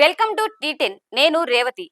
Welcome to T10 నేను Revathi.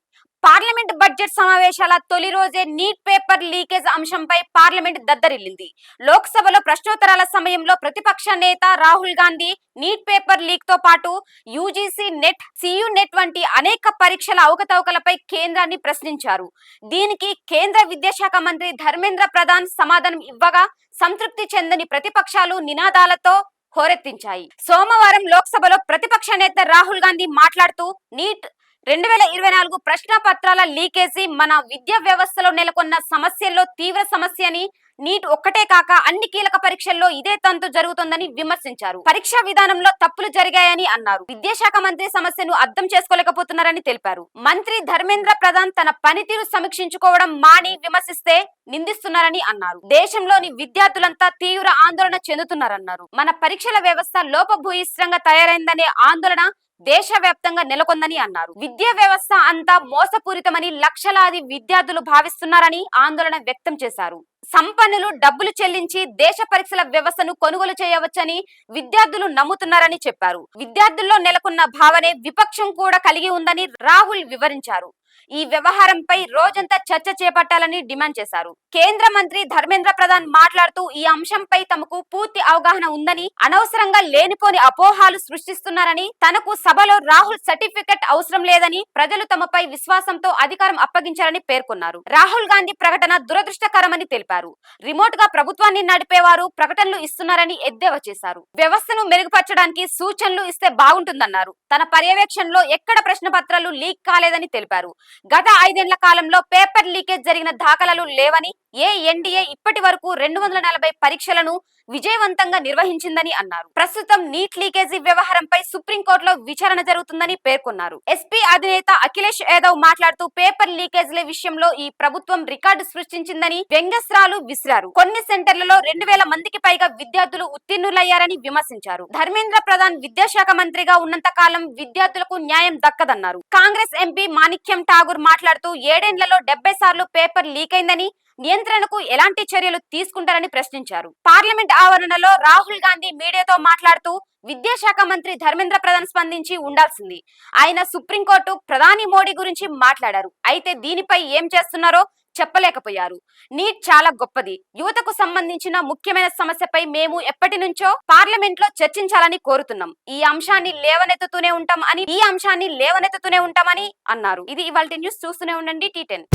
Parliament budget సమావేశాల తొలి రోజే నీట్ పేపర్ లీకేజ్ అంశంపై పార్లమెంట్ దద్దరిల్లింది. లోక్సభలో ప్రశ్నోత్తరాల సమయంలో ప్రతిపక్ష నేత రాహుల్ గాంధీ నీట్ పేపర్ లీక్తో పాటు యూజీసీ నెట్ సియు నెట్ వంటి అనేక పరీక్షల అవకతవకలపై కేంద్రాన్ని ప్రశ్నించారు. దీనికి కేంద్ర విద్యాశాఖ మంత్రి ధర్మేంద్ర ప్రధాన్ సమాధానం ఇవ్వగా సంతృప్తి చెందని ప్రతిపక్షాలు నినాదాలతో హోరెత్తించాయి. సోమవారం లోక్సభలో ప్రతిపక్ష నేత రాహుల్ గాంధీ మాట్లాడుతూ నీట్ రెండు వేల ఇరవై నాలుగు ప్రశ్న పత్రాల లీకేజీ మన విద్యా వ్యవస్థలో నెలకొన్న సమస్యల్లో తీవ్ర సమస్య అని నీట్ ఒక్కటే కాక అన్ని కీలక పరీక్షల్లో ఇదే తంతు జరుగుతుందని విమర్శించారు. పరీక్షా విధానంలో తప్పులు జరిగాయని అన్నారు. విద్యాశాఖ మంత్రి సమస్యను అర్థం చేసుకోలేకపోతున్నారని తెలిపారు. మంత్రి ధర్మేంద్ర ప్రధాన్ తన పనితీరు సమీక్షించుకోవడం మాని విమర్శిస్తే నిందిస్తున్నారని అన్నారు. దేశంలోని విద్యార్థులంతా తీవ్ర ఆందోళన చెందుతున్నారన్నారు. మన పరీక్షల వ్యవస్థ లోపభూయిష్టంగా తయారైందనే ఆందోళన దేశవ్యాప్తంగా నెలకొందని అన్నారు. విద్యా వ్యవస్థ అంతా మోసపూరితమని లక్షలాది విద్యార్థులు భావిస్తున్నారని ఆందోళన వ్యక్తం చేశారు. సంపన్నులు డబ్బులు చెల్లించి దేశ పరీక్షల వ్యవస్థను కొనుగోలు చేయవచ్చని విద్యార్థులు నమ్ముతున్నారని చెప్పారు. విద్యార్థుల్లో నెలకొన్న భావనే విపక్షం కూడా కలిగి ఉందని రాహుల్ వివరించారు. ఈ వ్యవహారంపై రోజంతా చర్చ చేపట్టాలని డిమాండ్ చేశారు. కేంద్ర మంత్రి ధర్మేంద్ర ప్రధాన్ మాట్లాడుతూ ఈ అంశంపై తమకు పూర్తి అవగాహన ఉందని అనవసరంగా లేనిపోని అపోహాలు సృష్టిస్తున్నారని తనకు సభలో రాహుల్ సర్టిఫికెట్ అవసరం లేదని ప్రజలు తమపై విశ్వాసంతో అధికారం అప్పగించారని పేర్కొన్నారు. రాహుల్ గాంధీ ప్రకటన దురదృష్టకరమని తెలిపారు. రిమోట్గా ప్రభుత్వాన్ని నడిపేవారు ప్రకటనలు ఇస్తున్నారని ఎద్దేవా చేశారు. వ్యవస్థను మెరుగుపరచడానికి సూచనలు ఇస్తే బాగుంటుందన్నారు. తన పర్యవేక్షణలో ఎక్కడ ప్రశ్న పత్రాలు లీక్ కాలేదని తెలిపారు. గత ఐదేళ్ళ కాలంలో పేపర్ లీకేజ్ జరిగిన దాఖలాలు లేవని ఏ ఎన్డీఏ ఇప్పటి వరకు రెండు వందల నలభై పరీక్షలను విజయవంతంగా నిర్వహించిందని అన్నారు. ప్రస్తుతం నీట్ లీకేజీ వ్యవహారంపై సుప్రీంకోర్టులో విచారణ జరుగుతుందని పేర్కొన్నారు. ఎస్పీ అధినేత అఖిలేష్ యాదవ్ మాట్లాడుతూ పేపర్ లీకేజీల విషయంలో ఈ ప్రభుత్వం రికార్డు సృష్టించిందని వ్యంగ్యస్త్రాలు విసిరారు. కొన్ని సెంటర్లలో రెండు వేల మందికి పైగా విద్యార్థులు ఉత్తీర్ణులయ్యారని విమర్శించారు. ధర్మేంద్ర ప్రధాన్ విద్యాశాఖ మంత్రిగా ఉన్నంత కాలం విద్యార్థులకు న్యాయం దక్కదన్నారు. కాంగ్రెస్ ఎంపీ మాణిక్యం ఠాగూర్ మాట్లాడుతూ ఏడేండ్లలో డెబ్బై సార్లు పేపర్ లీక్ అయిందని నియంత్రణకు ఎలాంటి చర్యలు తీసుకుంటారని ప్రశ్నించారు. పార్లమెంట్ ఆవరణలో రాహుల్ గాంధీ మీడియాతో మాట్లాడుతూ విద్యాశాఖ మంత్రి ధర్మేంద్ర ప్రధాన్ స్పందించి ఉండాల్సింది. ఆయన సుప్రీంకోర్టు ప్రధాని మోడీ గురించి మాట్లాడారు. అయితే దీనిపై ఏం చేస్తున్నారో చెప్పలేకపోయారు. నీట్ చాలా గొప్పది. యువతకు సంబంధించిన ముఖ్యమైన సమస్యపై మేము ఎప్పటి నుంచో పార్లమెంట్లో చర్చించాలని కోరుతున్నాం. ఈ అంశాన్ని లేవనెత్తుతూనే ఉంటాం అని ఈ అంశాన్ని లేవనెత్తుతూనే ఉంటామని అన్నారు. ఇది ఇవాళ న్యూస్ చూస్తూనే ఉండండి టీ టెన్.